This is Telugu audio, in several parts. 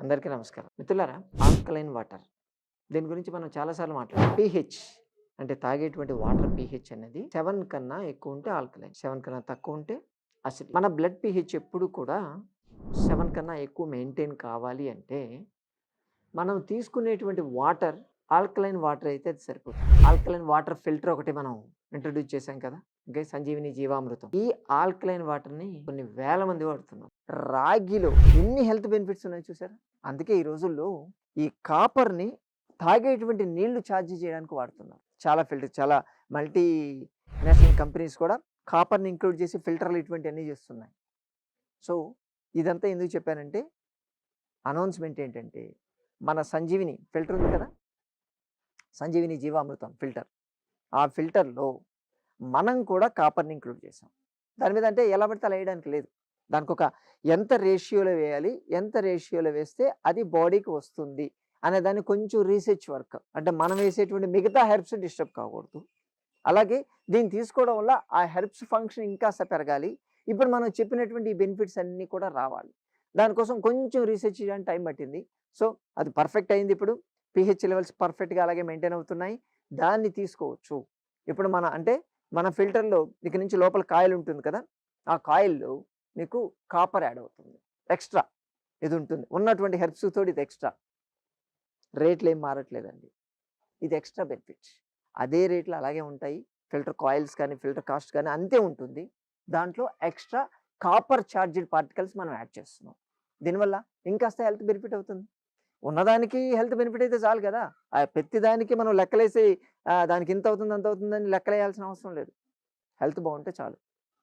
అందరికీ నమస్కారం. మిత్రులారా ఆల్కలైన్ వాటర్. దీని గురించి మనం చాలాసార్లు మాట్లాడాం. పీహెచ్ అంటే తాగేటువంటి వాటర్ పీహెచ్ అనేది సెవెన్ కన్నా ఎక్కువ ఉంటే ఆల్కలైన్ సెవెన్ కన్నా తక్కువ ఉంటే అసిడ్. మన బ్లడ్ పీహెచ్ ఎప్పుడు కూడా సెవెన్ కన్నా ఎక్కువ మెయింటైన్ కావాలి అంటే మనం తీసుకునేటువంటి వాటర్ ఆల్కలైన్ వాటర్ అయితే అది సరిపోతుంది ఆల్కలైన్ వాటర్ ఫిల్టర్ ఒకటి మనం ఇంట్రడ్యూస్ చేశాం కదా! ఓకే సంజీవిని జీవామృతం. ఈ ఆల్కలైన్ వాటర్ని కొన్ని వేల మంది వాడుతున్నారు. రాగిలో ఎన్ని హెల్త్ బెనిఫిట్స్ ఉన్నాయి చూసారా? అందుకే ఈ రోజుల్లో ఈ కాపర్ని తాగేటువంటి నీళ్ళు ఛార్జ్ చేయడానికి వాడుతున్నారు. చాలా ఫిల్టర్ చాలా మల్టీ నేషనల్ కంపెనీస్ కూడా కాపర్ని ఇంక్లూడ్ చేసి ఫిల్టర్లు ఇటువంటివన్నీ చేస్తున్నాయి. సో ఇదంతా ఎందుకు చెప్పానంటే అనౌన్స్మెంట్ ఏంటంటే మన సంజీవిని ఫిల్టర్ ఉంది కదా! సంజీవిని జీవామృతం ఫిల్టర్. ఆ ఫిల్టర్లో మనం కూడా కాపర్ని ఇంక్లూడ్ చేసాం దాని మీద అంటే ఎలా పడితే అలా వేయడానికి లేదు. దానికి ఒక ఎంత రేషియోలో వేయాలి ఎంత రేషియోలో వేస్తే అది బాడీకి వస్తుంది అనే దాన్ని కొంచెం రీసెర్చ్ వర్క్. అంటే మనం వేసేటువంటి మిగతా హెర్బ్స్ డిస్టర్బ్ కాకూడదు. అలాగే దీన్ని తీసుకోవడం వల్ల ఆ హెర్బ్స్ ఫంక్షన్ ఇంకా పెరగాలి. ఇప్పుడు మనం చెప్పినటువంటి ఈ బెనిఫిట్స్ అన్నీ కూడా రావాలి. దానికోసం కొంచెం రీసెర్చ్ చేయడానికి టైం పట్టింది. సో అది పర్ఫెక్ట్ అయింది ఇప్పుడు. పిహెచ్ లెవెల్స్ పర్ఫెక్ట్గా అలాగే మెయింటైన్ అవుతున్నాయి. దాన్ని తీసుకోవచ్చు. ఇప్పుడు మన అంటే మన ఫిల్టర్లో ఇక్కడ నుంచి లోపల కాయిల్ ఉంటుంది కదా! ఆ కాయిల్లో మీకు కాపర్ యాడ్ అవుతుంది. ఎక్స్ట్రా ఇది ఉంటుంది. ఉన్నటువంటి హెర్బ్స్ తోటి ఇది ఎక్స్ట్రా. రేట్లు ఏం మారట్లేదండి. ఇది ఎక్స్ట్రా బెనిఫిట్ అదే రేట్లు అలాగే ఉంటాయి. ఫిల్టర్ కాయిల్స్ కానీ ఫిల్టర్ కాస్ట్ కానీ అంతే ఉంటుంది. దాంట్లో ఎక్స్ట్రా కాపర్ చార్జెడ్ పార్టికల్స్ మనం యాడ్ చేస్తున్నాం. దీనివల్ల ఇంకాస్త హెల్త్ బెనిఫిట్ అవుతుంది. ఉన్నదానికి హెల్త్ బెనిఫిట్ అయితే చాలు కదా. ఆ ప్రతి దానికి మనం లెక్కలేసి దానికి ఇంత అవుతుంది అంత అవుతుందని లెక్కలేయాల్సిన అవసరం లేదు. హెల్త్ బాగుంటే చాలు.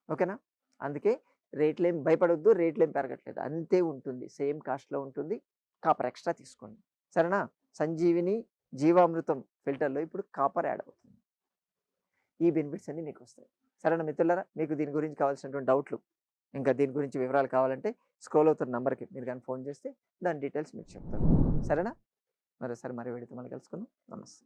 ఓకేనా? అందుకే రేట్లు ఏం భయపడొద్దు రేట్లు ఏం పెరగట్లేదు. అంతే ఉంటుంది. సేమ్ కాస్ట్లో ఉంటుంది. కాపర్ ఎక్స్ట్రా తీసుకోండి. సరేనా? సంజీవిని జీవామృతం ఫిల్టర్లో ఇప్పుడు కాపర్ యాడ్ అవుతుంది. ఈ బెనిఫిట్స్ అన్నీ మీకు వస్తాయి సరేనా మిత్రులరా? మీకు దీని గురించి కావాల్సినటువంటి డౌట్లు ఇంకా దీని గురించి వివరాలు కావాలంటే స్క్రోల్ అవుతున్న నెంబర్కి మీరు కానీ ఫోన్ చేస్తే దాని డీటెయిల్స్ మీకు చెప్తాను. సరేనా? మరోసారి మరి వెళితే మళ్ళీ కలుసుకుందాం. నమస్తే.